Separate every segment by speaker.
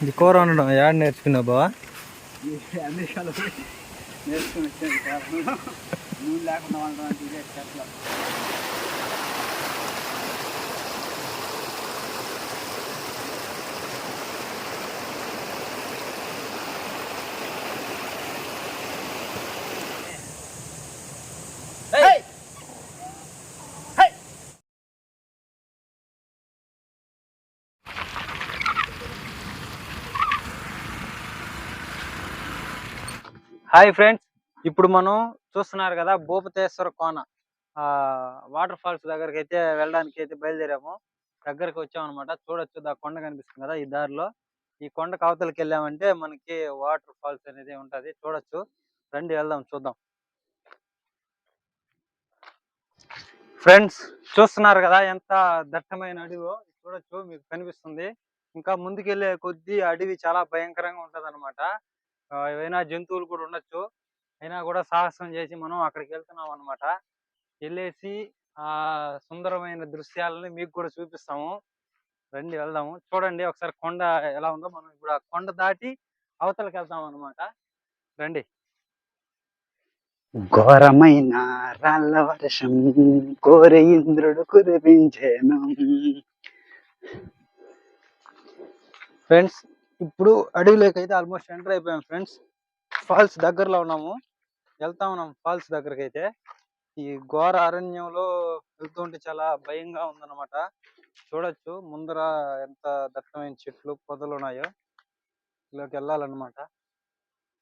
Speaker 1: ఇది కూర వండడం యాడ్ నేర్చుకున్నావు బావా?
Speaker 2: నేర్చుకుని వచ్చాను నూనె లేకుండా వండడం అంటే ఇదే చెట్ల
Speaker 1: హాయ్ ఫ్రెండ్స్ ఇప్పుడు మనం చూస్తున్నారు కదా భూపతేశ్వర కోన. ఆ వాటర్ ఫాల్స్ దగ్గరికి అయితే వెళ్ళడానికి అయితే బయలుదేరాము. దగ్గరికి వచ్చామన్నమాట. చూడొచ్చు ఆ కొండ కనిపిస్తుంది కదా ఈ దారిలో. ఈ కొండ కవతలకి వెళ్ళామంటే మనకి వాటర్ ఫాల్స్ అనేది ఉంటది. చూడొచ్చు. రండి వెళ్దాం చూద్దాం. ఫ్రెండ్స్ చూస్తున్నారు కదా ఎంత దట్టమైన అడవి చూడొచ్చు మీకు కనిపిస్తుంది. ఇంకా ముందుకెళ్ళే కొద్దీ అడవి చాలా భయంకరంగా ఉంటది అనమాట ఏవైనా జంతువులు కూడా ఉండొచ్చు. అయినా కూడా సాహసం చేసి మనం అక్కడికి వెళ్తున్నాం అన్నమాట. వెళ్ళేసి ఆ సుందరమైన దృశ్యాలని మీకు కూడా చూపిస్తాము. రండి వెళ్దాము. చూడండి ఒకసారి కొండ ఎలా ఉందో మనం ఇప్పుడు ఆ కొండ దాటి అవతలకి వెళ్తాం అన్నమాట. రండి.
Speaker 2: ఘోరమైన రాళ్ళ వర్షం కోరే ఇంద్రుడు కురిపించేను.
Speaker 1: ఫ్రెండ్స్ ఇప్పుడు అడవిలోకి అయితే ఆల్మోస్ట్ ఎంటర్ అయిపోయాం ఫ్రెండ్స్ ఫాల్స్ దగ్గరలో ఉన్నాము. వెళ్తా ఉన్నాం ఫాల్స్ దగ్గరకి అయితే ఈ ఘోర అరణ్యంలో వెళ్తుంటే చాలా భయంగా ఉందన్నమాట. చూడొచ్చు ముందర ఎంత దట్టమైన చెట్లు పొదలు ఉన్నాయో. ఇలాకి వెళ్ళాలన్నమాట.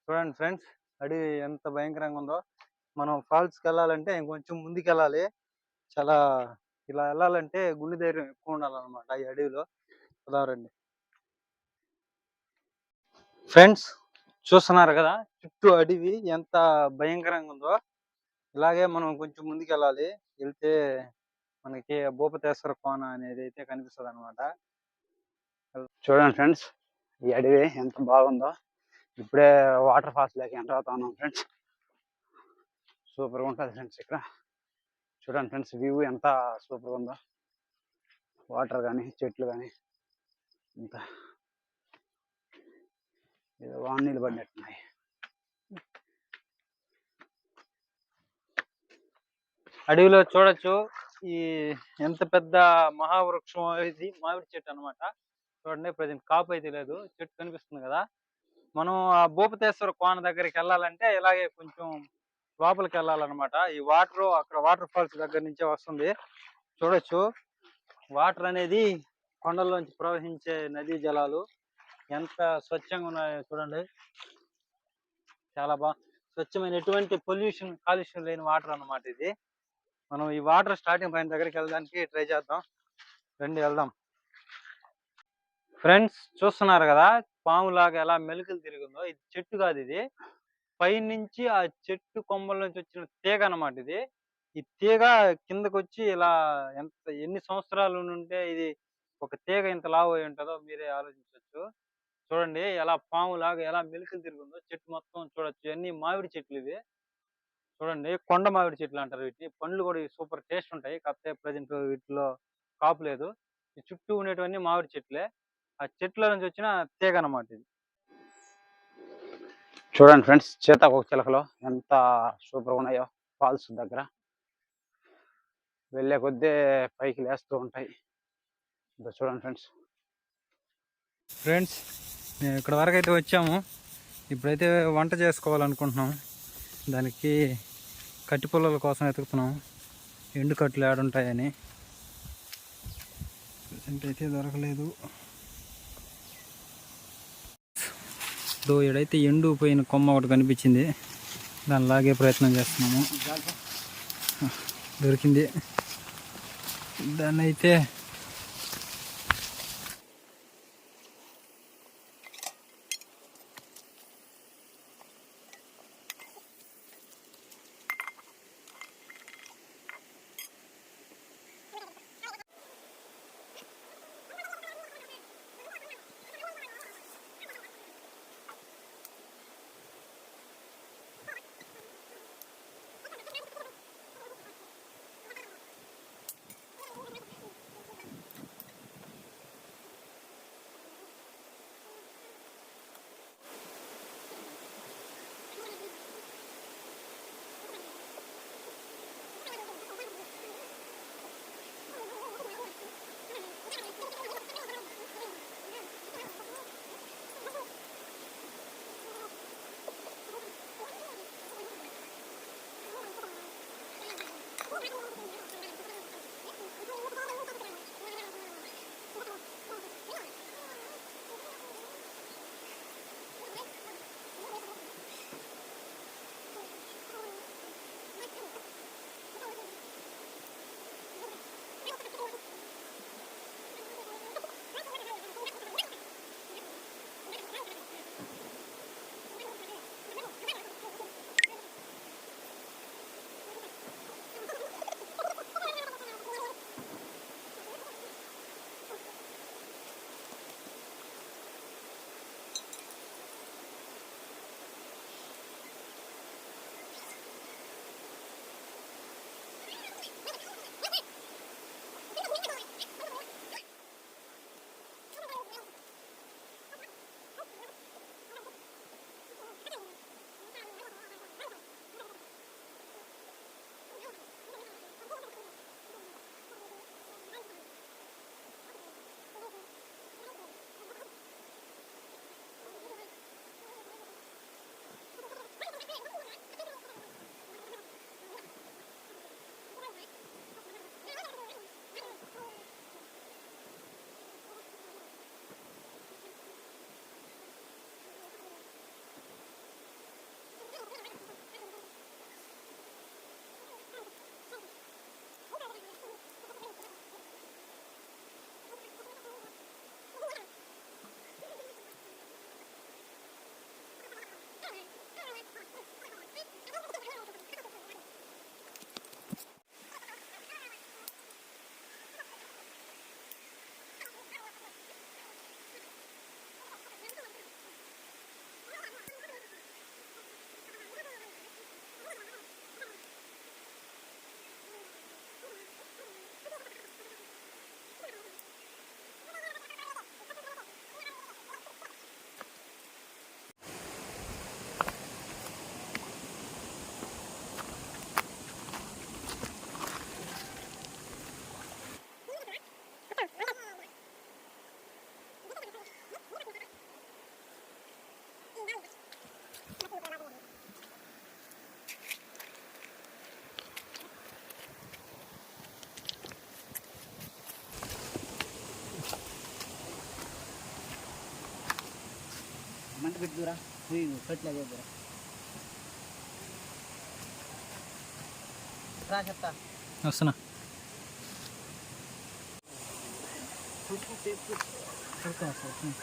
Speaker 1: చూడండి ఫ్రెండ్స్ అడవి ఎంత భయంకరంగా ఉందో. మనం ఫాల్స్కి వెళ్ళాలంటే ఇంకొంచెం ముందుకు వెళ్ళాలి చాలా ఇలా వెళ్ళాలంటే గుండె ధైర్యం ఎక్కువ ఉండాలన్నమాట ఈ అడవిలో. కుదరండి ఫ్రెండ్స్ చూస్తున్నారు కదా చుట్టూ అడవి ఎంత భయంకరంగా ఉందో. ఇలాగే మనం కొంచెం ముందుకు వెళ్ళాలి వెళ్తే మనకి భూపతేశ్వర కోన అనేది అయితే కనిపిస్తుంది అనమాట
Speaker 2: చూడండి ఫ్రెండ్స్ ఈ అడవి ఎంత బాగుందో. ఇప్పుడే వాటర్ ఫాల్స్ లేక ఎంటర్ అవుతా ఉన్నాం ఫ్రెండ్స్. సూపర్గా ఉంటుంది ఫ్రెండ్స్ ఇక్కడ. చూడండి ఫ్రెండ్స్ వ్యూ ఎంత సూపర్గా ఉందో. వాటర్ కానీ చెట్లు కానీ ఇంత ఏదో వాన్ నీళ్ళు పడినట్టున్నాయి
Speaker 1: అడవిలో చూడొచ్చు ఈ ఎంత పెద్ద మహావృక్షం ఇది మామిడి చెట్టు అన్నమాట. చూడండి ప్రజెంట్ కాపు అయితే లేదు చెట్టు కనిపిస్తుంది కదా. మనం ఆ భూపతేశ్వర కోన దగ్గరికి వెళ్ళాలంటే ఇలాగే కొంచెం లోపలికి వెళ్ళాలన్నమాట. ఈ వాటర్ అక్కడ వాటర్ ఫాల్స్ దగ్గర నుంచే వస్తుంది. చూడొచ్చు వాటర్ అనేది కొండల్లోంచి ప్రవహించే నదీ జలాలు. ఎంత స్వచ్ఛంగా ఉన్నాయో చూడండి. చాలా బాగా స్వచ్ఛమైన ఎటువంటి పొల్యూషన్ కాలుష్యం లేని వాటర్ అన్నమాట ఇది. మనం ఈ వాటర్ స్టార్టింగ్ పాయింట్ దగ్గరికి వెళ్ళడానికి ట్రై చేద్దాం. రండి వెళ్దాం. ఫ్రెండ్స్ చూస్తున్నారు కదా పాము లాగా ఎలా మెలుకలు తిరిగిందో ఇది చెట్టు కాదు ఇది. పైనుంచి ఆ చెట్టు కొమ్మల నుంచి వచ్చిన తీగ అన్నమాట ఇది. ఈ తీగ కిందకు వచ్చి ఇలా ఎంత ఎన్ని సంవత్సరాలు ఉంటే ఇది ఒక తీగ ఇంత లావు అయి ఉంటుందో మీరే ఆలోచించవచ్చు చూడండి ఎలా పాము లాగా ఎలా మెలికలు తిరుగుందో చెట్టు మొత్తం చూడొచ్చు. అన్ని మామిడి చెట్లు ఇవి. చూడండి కొండ మామిడి చెట్లు అంటారు వీటిని. పండ్లు కూడా సూపర్ టేస్ట్ ఉంటాయి. కాకపోతే ప్రజెంట్ వీటిలో కాపు లేదు. ఈ చుట్టూ ఉండేటివన్నీ మామిడి చెట్లే. ఆ చెట్ల నుంచి వచ్చిన తీగ అన్నమాట ఇది.
Speaker 2: చూడండి ఫ్రెండ్స్ చేతాకోక చిలకలో ఎంత సూపర్గా ఉన్నాయో ఫాల్స్ దగ్గర. వెళ్ళే కొద్దీ పైకి లేస్తూ ఉంటాయి. చూడండి ఫ్రెండ్స్.
Speaker 1: ఫ్రెండ్స్ మేము ఇక్కడ వరకు అయితే వచ్చాము. ఇప్పుడైతే వంట చేసుకోవాలనుకుంటున్నాం. దానికి కట్టి పుల్లల కోసం వెతుకుతున్నాం. ఎండు కట్లు ఏడుంటాయని ప్రజెంట్ అయితే దొరకలేదు. దో ఎండు పోయిన కొమ్మ ఒకటి కనిపించింది. దాన్ని లాగే ప్రయత్నం చేస్తున్నాము. దొరికింది. దాన్ని అయితే Thank you.
Speaker 3: మంట పెట్టుకురా పోయి పెట్టలేదు దగ్గర రా చెప్తా
Speaker 2: వస్తున్నా. ఉమ్.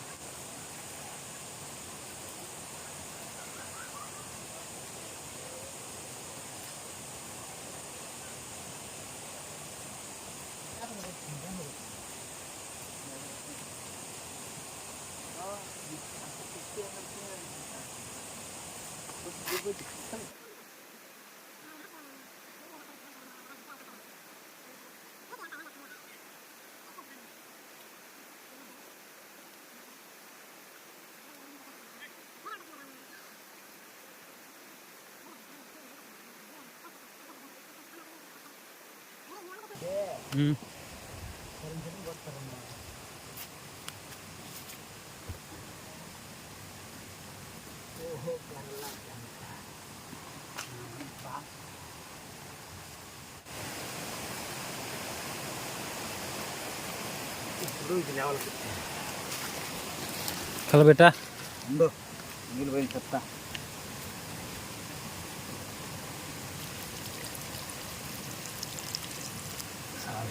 Speaker 1: కలబెట్టా ఇది లెవెల్
Speaker 2: కలబెట్టా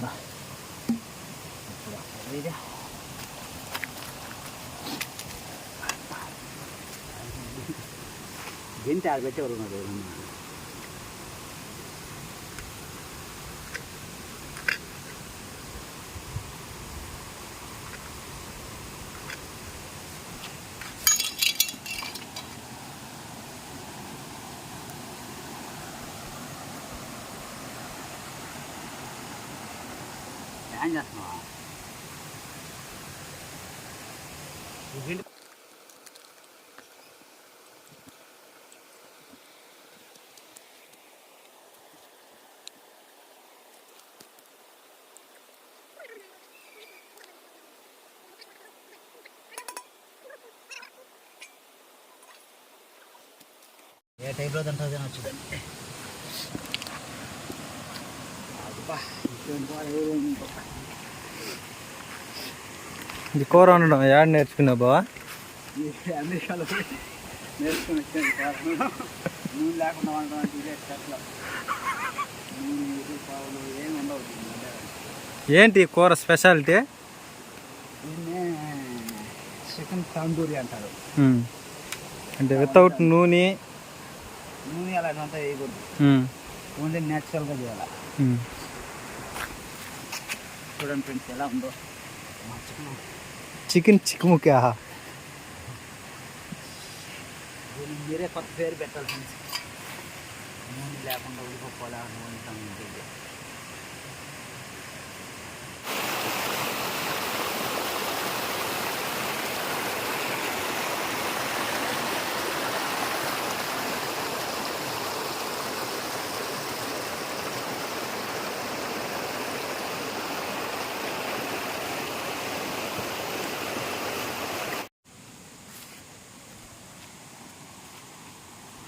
Speaker 1: ఉండు నీళ్ళు పోయి చెప్తా చాలా ఇప్పుడు అసలు ఇదే. గెంటి ఆడ పెట్టేవారు ఉన్నారు ఎవరన్నా ఏం చేస్తున్నావా ఏ టైప్లో తింటుంది తినొచ్చు
Speaker 2: ఇటువంటి కూర ఏమి ఇంకొక
Speaker 1: ఇది కూర ఉండడం యాడ్ నేర్చుకున్నావు బావా?
Speaker 2: అమెరికాలో నేర్చుకుని వచ్చాను కూర నూనె లేకుండా వండడం అంటే ఇదే చెట్ల నూనె. ఇది పావులు ఏమి ఉండవు దీంట్లో.
Speaker 1: ఏంటి కూర స్పెషాలిటీ
Speaker 2: చికెన్ తందూరి అంటారు
Speaker 1: అంటే వితౌట్ నూనె
Speaker 2: నూనె అలాగంతా వేయకూడదు. ఓన్లీ న్యాచురల్గా చేయాలి? చూడండి ఫ్రెండ్స్ ఎలా ఉందో. చికెన్
Speaker 1: చిక్కుముక్కా
Speaker 2: మీరే కొత్త పేరు పెట్టాలి ఫ్రెండ్స్. లేకుండా ఉడిపోలా నూనె తందూరి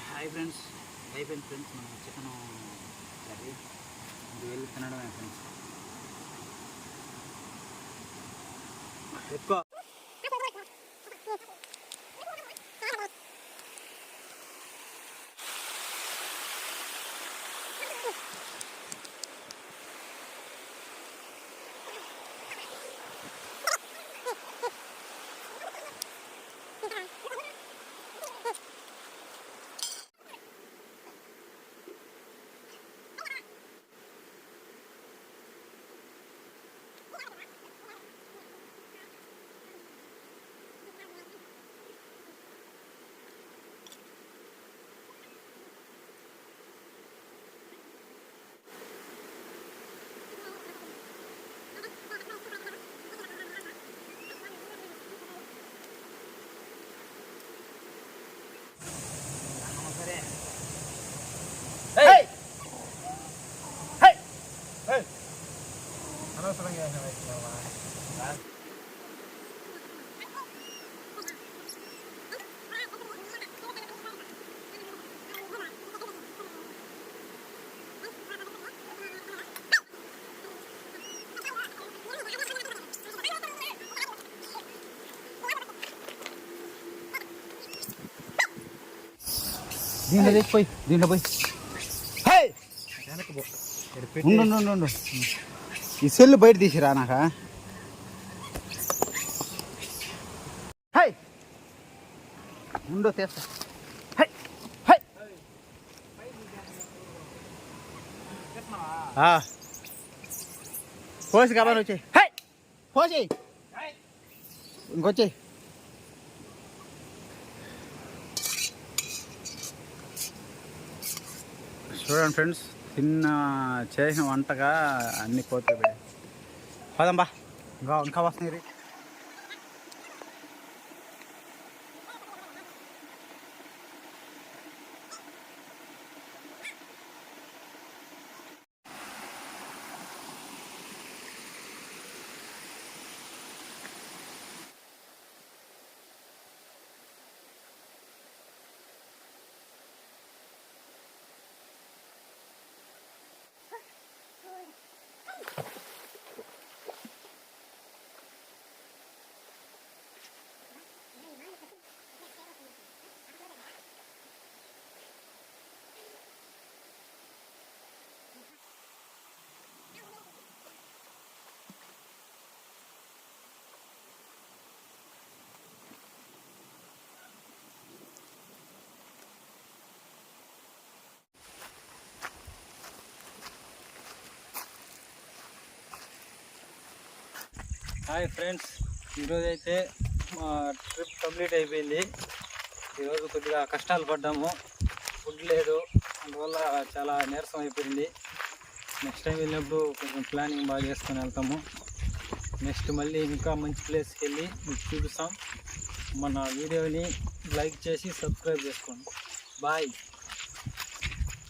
Speaker 2: హాయ్ ఫ్రెండ్స్ అయిపోయింది ఫ్రెండ్స్ మనం చికెన్ కర్రీ ఇది వెళ్ళి తినడమే ఫ్రెండ్స్. ఎక్కువ దీంట్లో తెచ్చిపోయి దీంట్లో పోయి. ఉండు ఈ సెల్ బయట తీసిరా నాక. హై! ఉండు తెస్తా. హై! హై! పోసి కాబట్టి వచ్చాయి. హై! పోసి. ఇంకొచ్చాయి.
Speaker 4: చూడండి ఫ్రెండ్స్ తిన్న చేసిన వంటగా అన్ని పోతాయి.
Speaker 2: పదంబా. ఇంకా ఇంకా వస్తున్నాయి.
Speaker 1: హాయ్ ఫ్రెండ్స్ ఈరోజు అయితే మా ట్రిప్ కంప్లీట్ అయిపోయింది. ఈరోజు కొద్దిగా కష్టాలు పడ్డాము. ఫుడ్ లేదు అందువల్ల చాలా నీరసం అయిపోయింది. నెక్స్ట్ టైం వెళ్ళినప్పుడు కొంచెం ప్లానింగ్ బాగా చేసుకొని వెళ్తాము. నెక్స్ట్ మళ్ళీ ఇంకా మంచి ప్లేస్కి వెళ్ళి మీకు చూపిస్తాం. మన వీడియోని లైక్ చేసి సబ్స్క్రైబ్ చేసుకోండి. బాయ్